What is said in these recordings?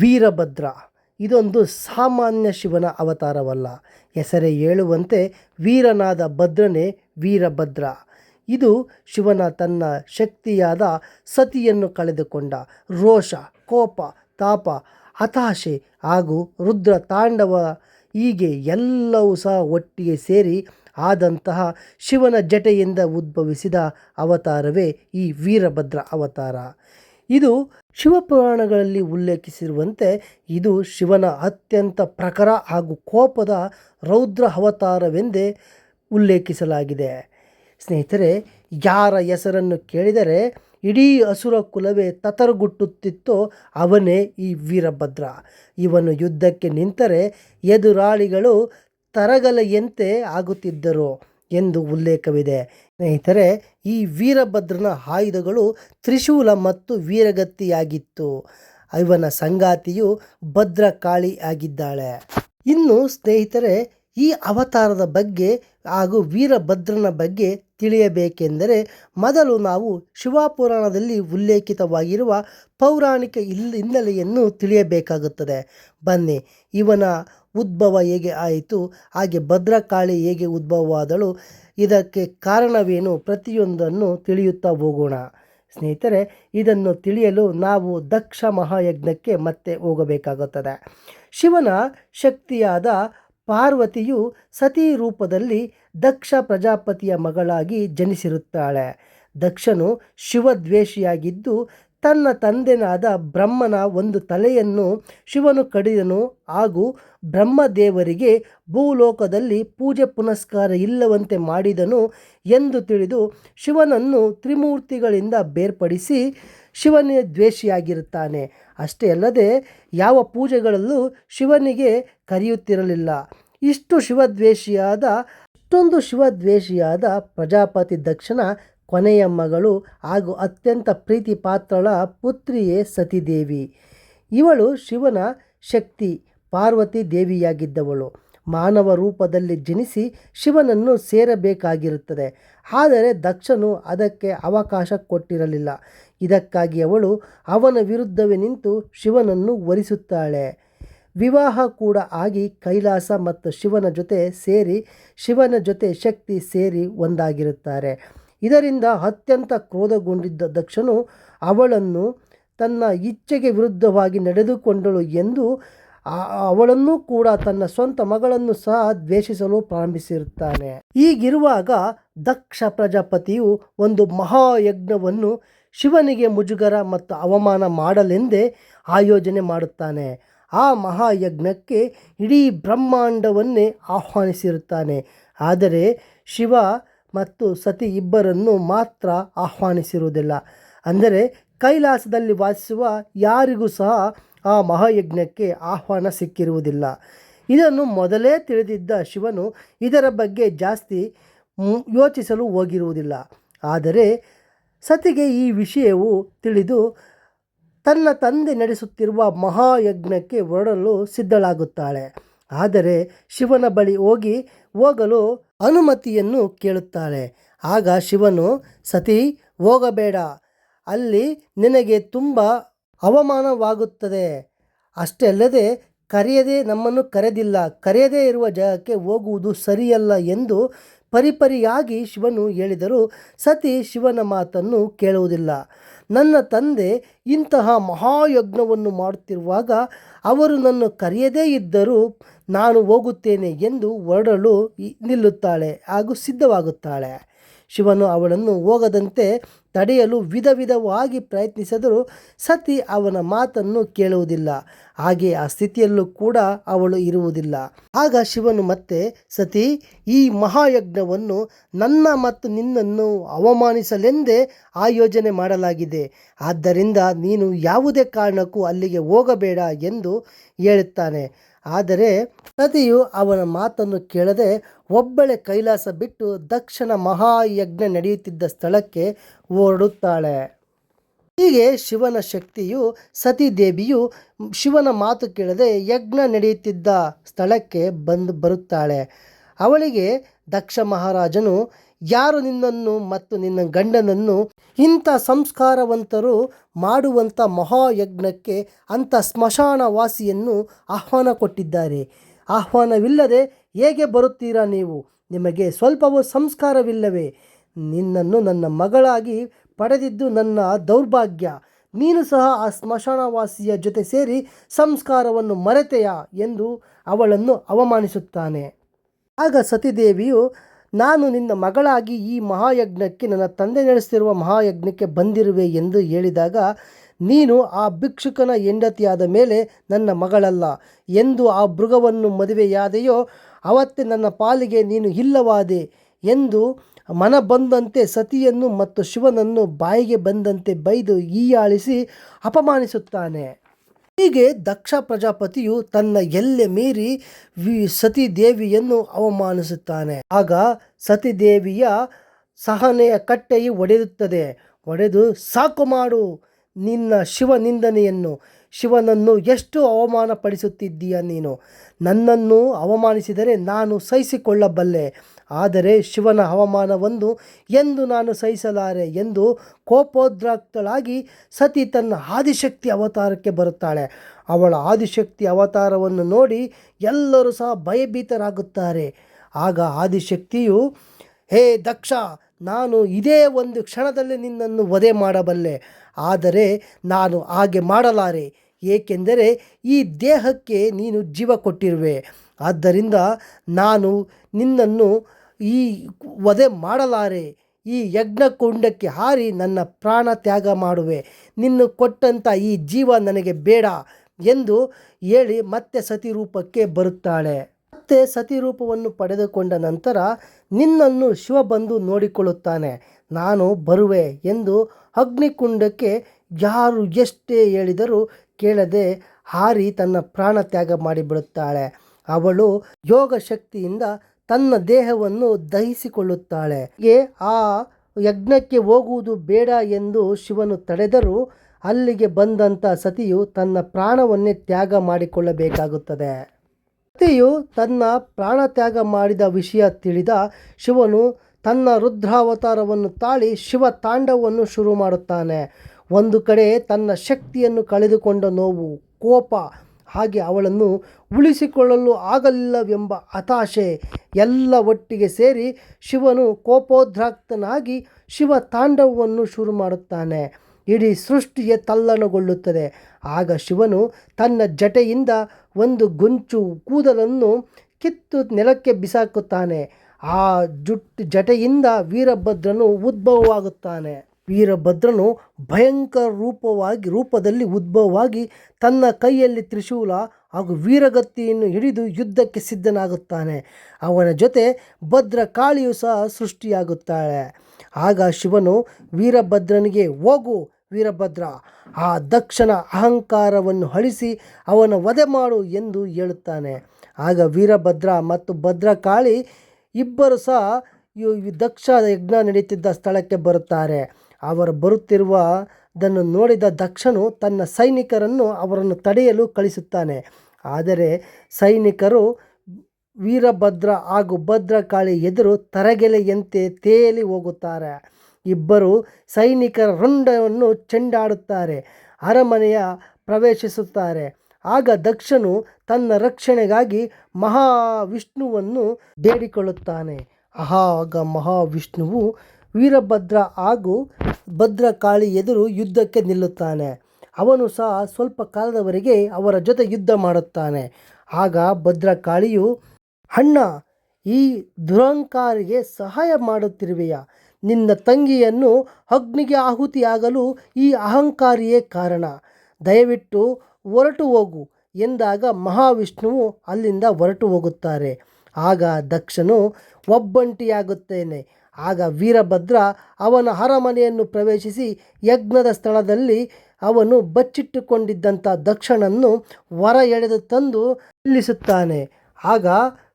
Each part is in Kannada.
ವೀರಭದ್ರ. ಇದೊಂದು ಸಾಮಾನ್ಯ ಶಿವನ ಅವತಾರವಲ್ಲ. ಹೆಸರೇ ಹೇಳುವಂತೆ ವೀರನಾದ ಭದ್ರನೇ ವೀರಭದ್ರ. ಇದು ಶಿವನ ತನ್ನ ಶಕ್ತಿಯಾದ ಸತಿಯನ್ನು ಕಳೆದುಕೊಂಡ ರೋಷ, ಕೋಪ, ತಾಪ, ಹತಾಶೆ ಹಾಗೂ ರುದ್ರ ತಾಂಡವ ಹೀಗೆ ಎಲ್ಲವೂ ಸಹ ಒಟ್ಟಿಗೆ ಸೇರಿ ಆದಂತಹ ಶಿವನ ಜಟೆಯಿಂದ ಉದ್ಭವಿಸಿದ ಅವತಾರವೇ ಈ ವೀರಭದ್ರ ಅವತಾರ. ಇದು ಶಿವಪುರಾಣಗಳಲ್ಲಿ ಉಲ್ಲೇಖಿಸಿರುವಂತೆ ಇದು ಶಿವನ ಅತ್ಯಂತ ಪ್ರಖರ ಹಾಗೂ ಕೋಪದ ರೌದ್ರ ಅವತಾರವೆಂದೇ ಉಲ್ಲೇಖಿಸಲಾಗಿದೆ. ಸ್ನೇಹಿತರೆ, ಯಾರ ಹೆಸರನ್ನು ಕೇಳಿದರೆ ಇಡೀ ಅಸುರ ಕುಲವೇ ತತರಗುಟ್ಟುತ್ತಿತ್ತೋ ಅವನೇ ಈ ವೀರಭದ್ರ. ಇವನು ಯುದ್ಧಕ್ಕೆ ನಿಂತರೆ ಎದುರಾಳಿಗಳು ತರಗಲೆಯಂತೆ ಆಗುತ್ತಿದ್ದರು. ಎಂದು ಉಲ್ಲೇಖವಿದೆ. ಸ್ನೇಹಿತರೆ, ಈ ವೀರಭದ್ರನ ಆಯುಧಗಳು ತ್ರಿಶೂಲ ಮತ್ತು ವೀರಗತ್ತಿಯಾಗಿತ್ತು. ಇವನ ಸಂಗಾತಿಯು ಭದ್ರಕಾಳಿ ಆಗಿದ್ದಾಳೆ. ಇನ್ನು, ಸ್ನೇಹಿತರೆ, ಈ ಅವತಾರದ ಬಗ್ಗೆ ಹಾಗೂ ವೀರಭದ್ರನ ಬಗ್ಗೆ ತಿಳಿಯಬೇಕೆಂದರೆ ಮೊದಲು ನಾವು ಶಿವಪುರಾಣದಲ್ಲಿ ಉಲ್ಲೇಖಿತವಾಗಿರುವ ಪೌರಾಣಿಕ ಇಲ್ ಹಿನ್ನೆಲೆಯನ್ನು ತಿಳಿಯಬೇಕಾಗುತ್ತದೆ. ಬನ್ನಿ, ಇವನ ಉದ್ಭವ ಹೇಗೆ ಆಯಿತು, ಹಾಗೆ ಭದ್ರಕಾಳಿ ಹೇಗೆ ಉದ್ಭವವಾದಳು, ಇದಕ್ಕೆ ಕಾರಣವೇನು ಪ್ರತಿಯೊಂದನ್ನು ತಿಳಿಯುತ್ತಾ ಹೋಗೋಣ. ಸ್ನೇಹಿತರೆ, ಇದನ್ನು ತಿಳಿಯಲು ನಾವು ದಕ್ಷ ಮಹಾಯಜ್ಞಕ್ಕೆ ಮತ್ತೆ ಹೋಗಬೇಕಾಗುತ್ತದೆ. ಶಿವನ ಶಕ್ತಿಯಾದ ಪಾರ್ವತಿಯು ಸತಿ ರೂಪದಲ್ಲಿ ದಕ್ಷ ಪ್ರಜಾಪತಿಯ ಮಗಳಾಗಿ ಜನಿಸಿರುತ್ತಾಳೆ. ದಕ್ಷನು ಶಿವದ್ವೇಷಿಯಾಗಿದ್ದು ತನ್ನ ತಂದೆನಾದ ಬ್ರಹ್ಮನ ಒಂದು ತಲೆಯನ್ನು ಶಿವನು ಕಡಿದನು. ಹಾಗೂ ಬ್ರಹ್ಮದೇವರಿಗೆ ಭೂಲೋಕದಲ್ಲಿ ಪೂಜೆ ಪುನಸ್ಕಾರ ಇಲ್ಲವಂತೆ ಮಾಡಿದನು ಎಂದು ತಿಳಿದು ಶಿವನನ್ನು ತ್ರಿಮೂರ್ತಿಗಳಿಂದ ಬೇರ್ಪಡಿಸಿ ಶಿವನೇ ದ್ವೇಷಿಯಾಗಿರುತ್ತಾನೆ. ಅಷ್ಟೇ ಅಲ್ಲದೆ ಯಾವ ಪೂಜೆಗಳಲ್ಲೂ ಶಿವನಿಗೆ ಕರೆಯುತ್ತಿರಲಿಲ್ಲ. ಇಷ್ಟು ಶಿವದ್ವೇಷಿಯಾದ ಇಷ್ಟೊಂದು ಶಿವದ್ವೇಷಿಯಾದ ಪ್ರಜಾಪತಿ ದಕ್ಷನ ಕೊನೆಯ ಮಗಳು ಹಾಗೂ ಅತ್ಯಂತ ಪ್ರೀತಿ ಪಾತ್ರಳ ಪುತ್ರಿಯೇ ಸತೀದೇವಿ. ಇವಳು ಶಿವನ ಶಕ್ತಿ, ಪಾರ್ವತಿ ದೇವಿಯಾಗಿದ್ದವಳು. ಮಾನವ ರೂಪದಲ್ಲಿ ಜನಿಸಿ ಶಿವನನ್ನು ಸೇರಬೇಕಾಗಿರುತ್ತದೆ. ಆದರೆ ದಕ್ಷನು ಅದಕ್ಕೆ ಅವಕಾಶ ಕೊಟ್ಟಿರಲಿಲ್ಲ. ಇದಕ್ಕಾಗಿ ಅವಳು ಅವನ ವಿರುದ್ಧವೇ ನಿಂತು ಶಿವನನ್ನು ವರಿಸುತ್ತಾಳೆ. ವಿವಾಹ ಕೂಡ ಆಗಿ ಕೈಲಾಸ ಮತ್ತು ಶಿವನ ಜೊತೆ ಸೇರಿ ಶಿವನ ಜೊತೆ ಶಕ್ತಿ ಸೇರಿ ಒಂದಾಗಿರುತ್ತಾರೆ. ಇದರಿಂದ ಅತ್ಯಂತ ಕ್ರೋಧಗೊಂಡಿದ್ದ ದಕ್ಷನು ಅವಳನ್ನು ತನ್ನ ಇಚ್ಛೆಗೆ ವಿರುದ್ಧವಾಗಿ ನಡೆದುಕೊಂಡಳು ಎಂದು ಅವಳನ್ನು ಕೂಡ ತನ್ನ ಸ್ವಂತ ಮಗಳನ್ನು ಸಹ ದ್ವೇಷಿಸಲು ಪ್ರಾರಂಭಿಸಿರುತ್ತಾನೆ. ಈಗಿರುವಾಗ ದಕ್ಷ ಪ್ರಜಾಪತಿಯು ಒಂದು ಮಹಾಯಜ್ಞವನ್ನು ಶಿವನಿಗೆ ಮುಜುಗರ ಮತ್ತು ಅವಮಾನ ಮಾಡಲೆಂದೇ ಆಯೋಜನೆ ಮಾಡುತ್ತಾನೆ. ಆ ಮಹಾಯಜ್ಞಕ್ಕೆ ಇಡೀ ಬ್ರಹ್ಮಾಂಡವನ್ನೇ ಆಹ್ವಾನಿಸಿರುತ್ತಾನೆ. ಆದರೆ ಶಿವ ಮತ್ತು ಸತಿ ಇಬ್ಬರನ್ನು ಮಾತ್ರ ಆಹ್ವಾನಿಸಿರುವುದಿಲ್ಲ. ಅಂದರೆ ಕೈಲಾಸದಲ್ಲಿ ವಾಸಿಸುವ ಯಾರಿಗೂ ಸಹ ಆ ಮಹಾಯಜ್ಞಕ್ಕೆ ಆಹ್ವಾನ ಸಿಕ್ಕಿರುವುದಿಲ್ಲ. ಇದನ್ನು ಮೊದಲೇ ತಿಳಿದಿದ್ದ ಶಿವನು ಇದರ ಬಗ್ಗೆ ಜಾಸ್ತಿ ಯೋಚಿಸಲು ಹೋಗಿರುವುದಿಲ್ಲ. ಆದರೆ ಸತಿಗೆ ಈ ವಿಷಯವು ತಿಳಿದು ತನ್ನ ತಂದೆ ನಡೆಸುತ್ತಿರುವ ಮಹಾಯಜ್ಞಕ್ಕೆ ಹೊರಡಲು ಸಿದ್ಧಳಾಗುತ್ತಾಳೆ. ಆದರೆ ಶಿವನ ಬಳಿ ಹೋಗಿ ಹೋಗಲು ಅನುಮತಿಯನ್ನು ಕೇಳುತ್ತಾಳೆ. ಆಗ ಶಿವನು, ಸತಿ, ಹೋಗಬೇಡ. ಅಲ್ಲಿ ನಿನಗೆ ತುಂಬ ಅವಮಾನವಾಗುತ್ತದೆ. ಅಷ್ಟೇ ಅಲ್ಲದೆ ಕರೆಯದೆ ನಮ್ಮನ್ನು ಕರೆದಿಲ್ಲ. ಕರೆಯದೇ ಇರುವ ಜಾಗಕ್ಕೆ ಹೋಗುವುದು ಸರಿಯಲ್ಲ ಎಂದು ಪರಿಪರಿಯಾಗಿ ಶಿವನು ಹೇಳಿದರು ಸತಿ ಶಿವನ ಮಾತನ್ನು ಕೇಳುವುದಿಲ್ಲ. ನನ್ನ ತಂದೆ ಇಂತಹ ಮಹಾಯಜ್ಞವನ್ನು ಮಾಡುತ್ತಿರುವಾಗ ಅವರು ನನ್ನ ಕರೆಯದೇ ಇದ್ದರೂ ನಾನು ಹೋಗುತ್ತೇನೆ ಎಂದು ಹೊರಡಲು ನಿಲ್ಲುತ್ತಾಳೆ ಹಾಗೂ ಸಿದ್ಧವಾಗುತ್ತಾಳೆ. ಶಿವನು ಅವಳನ್ನು ಹೋಗದಂತೆ ತಡೆಯಲು ವಿಧ ವಿಧವಾಗಿ ಪ್ರಯತ್ನಿಸಿದರೂ ಸತಿ ಅವನ ಮಾತನ್ನು ಕೇಳುವುದಿಲ್ಲ. ಹಾಗೆ ಆ ಸ್ಥಿತಿಯಲ್ಲೂ ಕೂಡ ಅವಳು ಇರುವುದಿಲ್ಲ. ಆಗ ಶಿವನು ಮತ್ತೆ, ಸತಿ, ಈ ಮಹಾಯಜ್ಞವನ್ನು ನನ್ನ ಮತ್ತು ನಿನ್ನನ್ನು ಅವಮಾನಿಸಲೆಂದೇ ಆಯೋಜನೆ ಮಾಡಲಾಗಿದೆ. ಆದ್ದರಿಂದ ನೀನು ಯಾವುದೇ ಕಾರಣಕ್ಕೂ ಅಲ್ಲಿಗೆ ಹೋಗಬೇಡ ಎಂದು ಹೇಳುತ್ತಾನೆ. ಆದರೆ ಸತಿಯು ಅವನ ಮಾತನ್ನು ಕೇಳದೆ ಒಬ್ಬಳೆ ಕೈಲಾಸ ಬಿಟ್ಟು ದಕ್ಷಿಣ ಮಹಾಯಜ್ಞ ನಡೆಯುತ್ತಿದ್ದ ಸ್ಥಳಕ್ಕೆ ಹೊರಡುತ್ತಾಳೆ. ಹೀಗೆ ಶಿವನ ಶಕ್ತಿಯು ಸತೀದೇವಿಯು ಶಿವನ ಮಾತು ಕೇಳದೆ ಯಜ್ಞ ನಡೆಯುತ್ತಿದ್ದ ಸ್ಥಳಕ್ಕೆ ಬಂದು ಬರುತ್ತಾಳೆ. ಅವಳಿಗೆ ದಕ್ಷ ಮಹಾರಾಜನು, ಯಾರು ನಿನ್ನನ್ನು ಮತ್ತು ನಿನ್ನ ಗಂಡನನ್ನು ಇಂಥ ಸಂಸ್ಕಾರವಂತರು ಮಾಡುವಂಥ ಮಹಾಯಜ್ಞಕ್ಕೆ ಅಂಥ ಸ್ಮಶಾನವಾಸಿಯನ್ನು ಆಹ್ವಾನ ಕೊಟ್ಟಿದ್ದಾರೆ? ಆಹ್ವಾನವಿಲ್ಲದೆ ಹೇಗೆ ಬರುತ್ತೀರಾ ನೀವು? ನಿಮಗೆ ಸ್ವಲ್ಪವೂ ಸಂಸ್ಕಾರವಿಲ್ಲವೇ? ನಿನ್ನನ್ನು ನನ್ನ ಮಗಳಾಗಿ ಪಡೆದಿದ್ದು ನನ್ನ ದೌರ್ಭಾಗ್ಯ. ನೀನು ಸಹ ಆ ಸ್ಮಶಾನವಾಸಿಯ ಜೊತೆ ಸೇರಿ ಸಂಸ್ಕಾರವನ್ನು ಮರೆತೆಯಾ ಎಂದು ಅವಳನ್ನು ಅವಮಾನಿಸುತ್ತಾನೆ. ಆಗ ಸತಿದೇವಿಯು, ನಾನು ನಿನ್ನ ಮಗಳಾಗಿ ಈ ಮಹಾಯಜ್ಞಕ್ಕೆ ನನ್ನ ತಂದೆ ನಡೆಸ್ತಿರುವ ಮಹಾಯಜ್ಞಕ್ಕೆ ಬಂದಿರುವೆ ಎಂದು ಹೇಳಿದಾಗ, ನೀನು ಆ ಭಿಕ್ಷುಕನ ಹೆಂಡತಿಯಾದ ಮೇಲೆ ನನ್ನ ಮಗಳಲ್ಲ ಎಂದು ಆ ಮೃಗವನ್ನು ಮದುವೆಯಾದೆಯೋ, ಅವತ್ತೇ ನನ್ನ ಪಾಲಿಗೆ ನೀನು ಇಲ್ಲವಾದೆ ಎಂದು ಮನ ಬಂದಂತೆ ಸತಿಯನ್ನು ಮತ್ತು ಶಿವನನ್ನು ಬಾಯಿಗೆ ಬಂದಂತೆ ಬೈದು ಹೀಯಾಳಿಸಿ ಅಪಮಾನಿಸುತ್ತಾನೆ. ಹೀಗೆ ದಕ್ಷ ಪ್ರಜಾಪತಿಯು ತನ್ನ ಎಲ್ಲೆ ಮೀರಿ ವಿ ದೇವಿಯನ್ನು ಅವಮಾನಿಸುತ್ತಾನೆ. ಆಗ ಸತಿದೇವಿಯ ಸಹನೆಯ ಕಟ್ಟೆಯು ಒಡೆಯುತ್ತದೆ ಒಡೆದು, ಸಾಕು ಮಾಡು, ನಿನ್ನ ಶಿವ ನಿಂದನೆಯನ್ನು ಶಿವನನ್ನು ಎಷ್ಟು ಅವಮಾನಪಡಿಸುತ್ತಿದ್ದೀಯ ನೀನು? ನನ್ನನ್ನು ಅವಮಾನಿಸಿದರೆ ನಾನು ಸಹಿಸಿಕೊಳ್ಳಬಲ್ಲೆ. ಆದರೆ ಶಿವನ ಅವಮಾನವನ್ನು ಎಂದು ನಾನು ಸಹಿಸಲಾರೆ ಎಂದು ಕೋಪೋದ್ರಕ್ತಳಾಗಿ ಸತಿ ತನ್ನ ಆದಿಶಕ್ತಿ ಅವತಾರಕ್ಕೆ ಬರುತ್ತಾಳೆ. ಅವಳ ಆದಿಶಕ್ತಿ ಅವತಾರವನ್ನು ನೋಡಿ ಎಲ್ಲರೂ ಸಹ ಭಯಭೀತರಾಗುತ್ತಾರೆ. ಆಗ ಆದಿಶಕ್ತಿಯು, ಹೇ ದಕ್ಷ, ನಾನು ಇದೇ ಒಂದು ಕ್ಷಣದಲ್ಲಿ ನಿನ್ನನ್ನು ವಧೆ ಮಾಡಬಲ್ಲೆ. ಆದರೆ ನಾನು ಹಾಗೆ ಮಾಡಲಾರೆ. ಏಕೆಂದರೆ ಈ ದೇಹಕ್ಕೆ ನೀನು ಜೀವ ಕೊಟ್ಟಿರುವೆ. ಆದ್ದರಿಂದ ನಾನು ನಿನ್ನನ್ನು ಈ ವಧೆ ಮಾಡಲಾರೆ. ಈ ಯಜ್ಞಕುಂಡಕ್ಕೆ ಹಾರಿ ನನ್ನ ಪ್ರಾಣ ತ್ಯಾಗ ಮಾಡುವೆ. ನಿನ್ನ ಕೊಟ್ಟಂಥ ಈ ಜೀವ ನನಗೆ ಬೇಡ ಎಂದು ಹೇಳಿ ಮತ್ತೆ ಸತಿ ರೂಪಕ್ಕೆ ಬರುತ್ತಾಳೆ. ಮತ್ತೆ ಸತಿ ರೂಪವನ್ನು ಪಡೆದುಕೊಂಡ ನಂತರ ನಿನ್ನನ್ನು ಶಿವ ಬಂದು ನೋಡಿಕೊಳ್ಳುತ್ತಾನೆ. ನಾನು ಬರುವೆ ಎಂದು ಅಗ್ನಿಕುಂಡಕ್ಕೆ ಯಾರು ಎಷ್ಟೇ ಹೇಳಿದರೂ ಕೇಳದೆ ಹಾರಿ ತನ್ನ ಪ್ರಾಣ ತ್ಯಾಗ ಮಾಡಿಬಿಡುತ್ತಾಳೆ. ಅವಳು ಯೋಗ ಶಕ್ತಿಯಿಂದ ತನ್ನ ದೇಹವನ್ನು ದಹಿಸಿಕೊಳ್ಳುತ್ತಾಳೆ. ಹೀಗೆ ಆ ಯಜ್ಞಕ್ಕೆ ಹೋಗುವುದು ಬೇಡ ಎಂದು ಶಿವನು ತಡೆದರೂ ಅಲ್ಲಿಗೆ ಬಂದಂಥ ಸತಿಯು ತನ್ನ ಪ್ರಾಣವನ್ನೇ ತ್ಯಾಗ ಮಾಡಿಕೊಳ್ಳಬೇಕಾಗುತ್ತದೆ. ಸತಿಯು ತನ್ನ ಪ್ರಾಣ ತ್ಯಾಗ ಮಾಡಿದ ವಿಷಯ ತಿಳಿದ ಶಿವನು ತನ್ನ ರುದ್ರಾವತಾರವನ್ನು ತಾಳಿ ಶಿವ ತಾಂಡವವನ್ನು ಶುರು ಮಾಡುತ್ತಾನೆ. ಒಂದು ಕಡೆ ತನ್ನ ಶಕ್ತಿಯನ್ನು ಕಳೆದುಕೊಂಡ ನೋವು, ಕೋಪ, ಹಾಗೆ ಅವಳನ್ನು ಉಳಿಸಿಕೊಳ್ಳಲು ಆಗಲಿಲ್ಲವೆಂಬ ಹತಾಶೆ ಎಲ್ಲ ಒಟ್ಟಿಗೆ ಸೇರಿ ಶಿವನು ಕೋಪೋದ್ರಾಕ್ತನಾಗಿ ಶಿವ ತಾಂಡವವನ್ನು ಶುರು ಮಾಡುತ್ತಾನೆ. ಇಡೀ ಸೃಷ್ಟಿಯೇ ತಲ್ಲಣಗೊಳ್ಳುತ್ತದೆ. ಆಗ ಶಿವನು ತನ್ನ ಜಟೆಯಿಂದ ಒಂದು ಗೊಂಚು ಕೂದಲನ್ನು ಕಿತ್ತು ನೆಲಕ್ಕೆ ಬಿಸಾಕುತ್ತಾನೆ. ಆ ಜುಟ್ ಜಟೆಯಿಂದ ವೀರಭದ್ರನು ಉದ್ಭವವಾಗುತ್ತಾನೆ. ವೀರಭದ್ರನು ಭಯಂಕರ ರೂಪವಾಗಿ, ರೂಪದಲ್ಲಿ ಉದ್ಭವವಾಗಿ ತನ್ನ ಕೈಯಲ್ಲಿ ತ್ರಿಶೂಲ ಹಾಗೂ ವೀರಗತ್ತಿಯನ್ನು ಹಿಡಿದು ಯುದ್ಧಕ್ಕೆ ಸಿದ್ಧನಾಗುತ್ತಾನೆ. ಅವನ ಜೊತೆ ಭದ್ರ ಕಾಳಿಯು ಸಹ ಸೃಷ್ಟಿಯಾಗುತ್ತಾಳೆ. ಆಗ ಶಿವನು, ವೀರಭದ್ರನಿಗೆ ಹೋಗು ವೀರಭದ್ರ, ಆ ದಕ್ಷನ ಅಹಂಕಾರವನ್ನು ಅಳಿಸಿ ಅವನ ವಧೆ ಮಾಡು ಎಂದು ಹೇಳುತ್ತಾನೆ. ಆಗ ವೀರಭದ್ರ ಮತ್ತು ಭದ್ರಕಾಳಿ ಇಬ್ಬರು ಸಹ ದಕ್ಷ ಯಜ್ಞ ನಡೆಯುತ್ತಿದ್ದ ಸ್ಥಳಕ್ಕೆ ಬರುತ್ತಾರೆ. ಅವರು ಬರುತ್ತಿರುವ ದನ್ನು ನೋಡಿದ ದಕ್ಷನು ತನ್ನ ಸೈನಿಕರನ್ನು ಅವರನ್ನು ತಡೆಯಲು ಕಳಿಸುತ್ತಾನೆ. ಆದರೆ ಸೈನಿಕರು ವೀರಭದ್ರ ಹಾಗೂ ಭದ್ರಕಾಳಿ ಎದುರು ತರಗೆಲೆಯಂತೆ ತೇಲಿ ಹೋಗುತ್ತಾರೆ. ಇಬ್ಬರು ಸೈನಿಕರ ರುಂಡವನ್ನು ಚೆಂಡಾಡುತ್ತಾರೆ, ಅರಮನೆಯ ಪ್ರವೇಶಿಸುತ್ತಾರೆ. ಆಗ ದಕ್ಷನು ತನ್ನ ರಕ್ಷಣೆಗಾಗಿ ಮಹಾವಿಷ್ಣುವನ್ನು ಬೇಡಿಕೊಳ್ಳುತ್ತಾನೆ. ಆಗ ಮಹಾವಿಷ್ಣುವು ವೀರಭದ್ರ ಹಾಗೂ ಭದ್ರಕಾಳಿ ಎದುರು ಯುದ್ಧಕ್ಕೆ ನಿಲ್ಲುತ್ತಾನೆ. ಅವನು ಸಹ ಸ್ವಲ್ಪ ಕಾಲದವರೆಗೆ ಅವರ ಜೊತೆ ಯುದ್ಧ ಮಾಡುತ್ತಾನೆ. ಆಗ ಭದ್ರಕಾಳಿಯು, ಅಣ್ಣ, ಈ ದುರಂಕಾರಿಗೆ ಸಹಾಯ ಮಾಡುತ್ತಿರುವೆಯ? ನಿನ್ನ ತಂಗಿಯನ್ನು ಅಗ್ನಿಗೆ ಆಹುತಿಯಾಗಲು ಈ ಅಹಂಕಾರಿಯೇ ಕಾರಣ. ದಯವಿಟ್ಟು ಹೊರಟು ಹೋಗು ಎಂದಾಗ ಮಹಾವಿಷ್ಣುವು ಅಲ್ಲಿಂದ ಹೊರಟು ಹೋಗುತ್ತಾರೆ. ಆಗ ದಕ್ಷನು, ಒಬ್ಬಂಟಿಯಾಗುತ್ತೇನೆ. ಆಗ ವೀರಭದ್ರ ಅವನ ಅರಮನೆಯನ್ನು ಪ್ರವೇಶಿಸಿ ಯಜ್ಞದ ಸ್ಥಳದಲ್ಲಿ ಅವನು ಬಚ್ಚಿಟ್ಟುಕೊಂಡಿದ್ದಂಥ ದಕ್ಷನನ್ನು ವರ ಎಳೆದು ತಂದು ನಿಲ್ಲಿಸುತ್ತಾನೆ. ಆಗ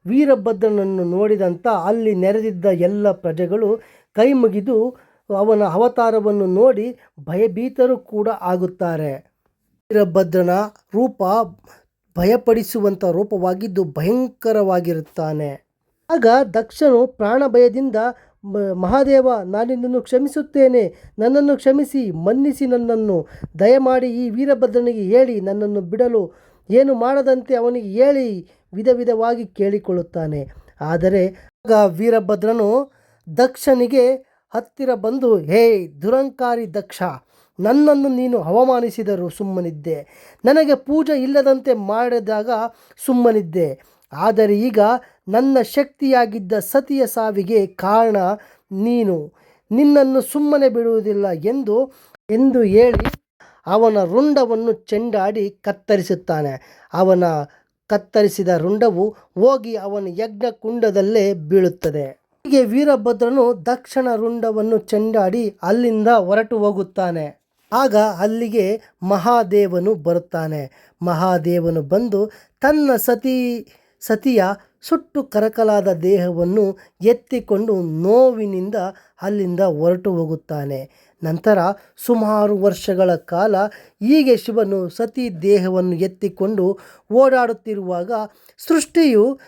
ವೀರಭದ್ರನನ್ನು ನೋಡಿದಂಥ ಅಲ್ಲಿ ನೆರೆದಿದ್ದ ಎಲ್ಲ ಪ್ರಜೆಗಳು ಕೈ ಮುಗಿದು ಅವನ ಅವತಾರವನ್ನು ನೋಡಿ ಭಯಭೀತರು ಕೂಡ ಆಗುತ್ತಾರೆ. ವೀರಭದ್ರನ ರೂಪ ಭಯಪಡಿಸುವಂಥ ರೂಪವಾಗಿದ್ದು ಭಯಂಕರವಾಗಿರುತ್ತಾನೆ. ಆಗ ದಕ್ಷನು ಪ್ರಾಣ ಭಯದಿಂದ ಮ- ಮಹಾದೇವ, ನಾನಿನ್ನನ್ನು ಕ್ಷಮಿಸುತ್ತೇನೆ. ನನ್ನನ್ನು ಕ್ಷಮಿಸಿ, ಮನ್ನಿಸಿ ನನ್ನನ್ನು. ದಯಮಾಡಿ ಈ ವೀರಭದ್ರನಿಗೆ ಹೇಳಿ, ನನ್ನನ್ನು ಬಿಡಲು. ಏನು ಮಾಡದಂತೆ ಅವನಿಗೆ ಹೇಳಿ ವಿಧ ವಿಧವಾಗಿ ಕೇಳಿಕೊಳ್ಳುತ್ತಾನೆ. ಆದರೆ ಆಗ ವೀರಭದ್ರನು ದಕ್ಷನಿಗೆ ಹತ್ತಿರ ಬಂದು, ಹೇ ದುರಂಕಾರಿ ದಕ್ಷ, ನನ್ನನ್ನು ನೀನು ಅವಮಾನಿಸಿದರು ಸುಮ್ಮನಿದ್ದೆ. ನನಗೆ ಪೂಜೆ ಇಲ್ಲದಂತೆ ಮಾಡಿದಾಗ ಸುಮ್ಮನಿದ್ದೆ. ಆದರೆ ಈಗ ನನ್ನ ಶಕ್ತಿಯಾಗಿದ್ದ ಸತಿಯ ಸಾವಿಗೆ ಕಾರಣ ನೀನು. ನಿನ್ನನ್ನು ಸುಮ್ಮನೆ ಬಿಡುವುದಿಲ್ಲ ಎಂದು ಎಂದು ಹೇಳಿ ಅವನ ರುಂಡವನ್ನು ಚೆಂಡಾಡಿ ಕತ್ತರಿಸುತ್ತಾನೆ. ಅವನ ಕತ್ತರಿಸಿದ ರುಂಡವು ಹೋಗಿ ಅವನ ಯಜ್ಞ ಕುಂಡದಲ್ಲೇ ಬೀಳುತ್ತದೆ. ಹೀಗೆ ವೀರಭದ್ರನು ದಕ್ಷಿಣ ರುಂಡವನ್ನು ಚೆಂಡಾಡಿ ಅಲ್ಲಿಂದ ಹೊರಟು ಹೋಗುತ್ತಾನೆ. ಆಗ ಅಲ್ಲಿಗೆ ಮಹಾದೇವನು ಬರುತ್ತಾನೆ. ಮಹಾದೇವನು ಬಂದು ತನ್ನ ಸತಿ, ಸತಿಯ ಸುಟ್ಟು ಕರಕಲಾದ ದೇಹವನ್ನು ಎತ್ತಿಕೊಂಡು ನೋವಿನಿಂದ ಅಲ್ಲಿಂದ ಹೊರಟು ಹೋಗುತ್ತಾನೆ. ನಂತರ ಸುಮಾರು ವರ್ಷಗಳ ಕಾಲ ಹೀಗೆ ಶಿವನು ಸತಿ ದೇಹವನ್ನು ಎತ್ತಿಕೊಂಡು ಓಡಾಡುತ್ತಿರುವಾಗ ಸೃಷ್ಟಿಯು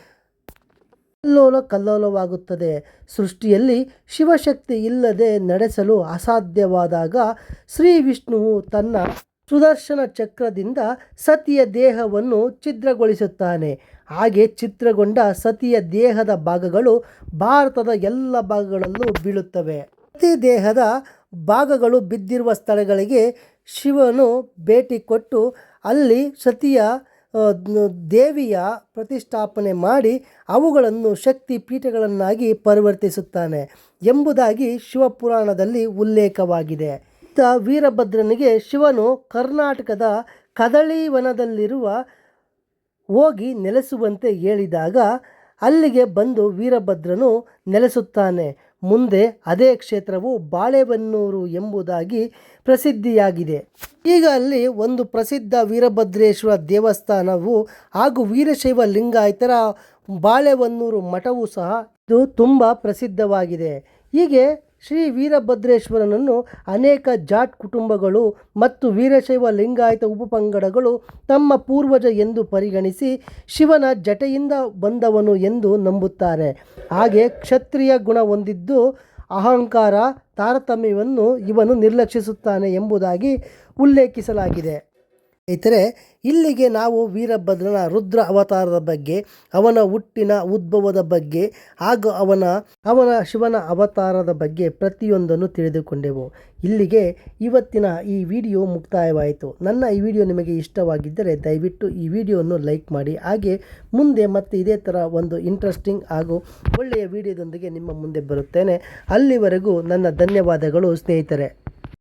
ಕಲ್ಲೋಲ ಕಲ್ಲೋಲವಾಗುತ್ತದೆ. ಸೃಷ್ಟಿಯಲ್ಲಿ ಶಿವಶಕ್ತಿ ಇಲ್ಲದೆ ನಡೆಸಲು ಅಸಾಧ್ಯವಾದಾಗ ಶ್ರೀ ವಿಷ್ಣುವು ತನ್ನ ಸುದರ್ಶನ ಚಕ್ರದಿಂದ ಸತಿಯ ದೇಹವನ್ನು ಛಿದ್ರಗೊಳಿಸುತ್ತಾನೆ. ಹಾಗೆ ಚಿತ್ರಗೊಂಡ ಸತಿಯ ದೇಹದ ಭಾಗಗಳು ಭಾರತದ ಎಲ್ಲ ಭಾಗಗಳಲ್ಲೂ ಬೀಳುತ್ತವೆ. ಸತಿ ದೇಹದ ಭಾಗಗಳು ಬಿದ್ದಿರುವ ಸ್ಥಳಗಳಿಗೆ ಶಿವನು ಭೇಟಿ ಕೊಟ್ಟು ಅಲ್ಲಿ ಸತಿಯ ದೇವಿಯ ಪ್ರತಿಷ್ಠಾಪನೆ ಮಾಡಿ ಅವುಗಳನ್ನು ಶಕ್ತಿ ಪೀಠಗಳನ್ನಾಗಿ ಪರಿವರ್ತಿಸುತ್ತಾನೆ ಎಂಬುದಾಗಿ ಶಿವಪುರಾಣದಲ್ಲಿ ಉಲ್ಲೇಖವಾಗಿದೆ. ವೀರಭದ್ರನಿಗೆ ಶಿವನು ಕರ್ನಾಟಕದ ಕದಳಿವನದಲ್ಲಿರುವ ಹೋಗಿ ನೆಲೆಸುವಂತೆ ಹೇಳಿದಾಗ ಅಲ್ಲಿಗೆ ಬಂದು ವೀರಭದ್ರನು ನೆಲೆಸುತ್ತಾನೆ. ಮುಂದೆ ಅದೇ ಕ್ಷೇತ್ರವು ಬಾಳೆಬನ್ನೂರು ಎಂಬುದಾಗಿ ಪ್ರಸಿದ್ಧಿಯಾಗಿದೆ. ಈಗ ಅಲ್ಲಿ ಒಂದು ಪ್ರಸಿದ್ಧ ವೀರಭದ್ರೇಶ್ವರ ದೇವಸ್ಥಾನವು ಹಾಗೂ ವೀರಶೈವ ಲಿಂಗಾಯತರ ಬಾಳೆಬನ್ನೂರು ಮಠವು ಸಹ ಇದು ತುಂಬ ಪ್ರಸಿದ್ಧವಾಗಿದೆ. ಹೀಗೆ ಶ್ರೀ ವೀರಭದ್ರೇಶ್ವರನನ್ನು ಅನೇಕ ಜಾಟ್ ಕುಟುಂಬಗಳು ಮತ್ತು ವೀರಶೈವ ಲಿಂಗಾಯತ ಉಪಪಂಗಡಗಳು ತಮ್ಮ ಪೂರ್ವಜ ಎಂದು ಪರಿಗಣಿಸಿ ಶಿವನ ಜಟೆಯಿಂದ ಬಂದವನು ಎಂದು ನಂಬುತ್ತಾರೆ. ಹಾಗೆ ಕ್ಷತ್ರಿಯ ಗುಣ ಹೊಂದಿದ್ದು ಅಹಂಕಾರ, ತಾರತಮ್ಯವನ್ನು ಇವನು ನಿರ್ಲಕ್ಷಿಸುತ್ತಾನೆ ಎಂಬುದಾಗಿ ಉಲ್ಲೇಖಿಸಲಾಗಿದೆ. ಸ್ನೇಹಿತರೆ, ಇಲ್ಲಿಗೆ ನಾವು ವೀರಭದ್ರನ ರುದ್ರ ಅವತಾರದ ಬಗ್ಗೆ, ಅವನ ಹುಟ್ಟಿನ ಉದ್ಭವದ ಬಗ್ಗೆ ಹಾಗೂ ಅವನ ಅವನ ಶಿವನ ಅವತಾರದ ಬಗ್ಗೆ ಪ್ರತಿಯೊಂದನ್ನು ತಿಳಿದುಕೊಂಡೆವು. ಇಲ್ಲಿಗೆ ಇವತ್ತಿನ ಈ ವಿಡಿಯೋ ಮುಕ್ತಾಯವಾಯಿತು. ನನ್ನ ಈ ವಿಡಿಯೋ ನಿಮಗೆ ಇಷ್ಟವಾಗಿದ್ದರೆ ದಯವಿಟ್ಟು ಈ ವಿಡಿಯೋವನ್ನು ಲೈಕ್ ಮಾಡಿ. ಹಾಗೆ ಮುಂದೆ ಮತ್ತೆ ಇದೇ ಥರ ಒಂದು ಇಂಟ್ರೆಸ್ಟಿಂಗ್ ಹಾಗೂ ಒಳ್ಳೆಯ ವಿಡಿಯೋದೊಂದಿಗೆ ನಿಮ್ಮ ಮುಂದೆ ಬರುತ್ತೇನೆ. ಅಲ್ಲಿವರೆಗೂ ನನ್ನ ಧನ್ಯವಾದಗಳು ಸ್ನೇಹಿತರೆ.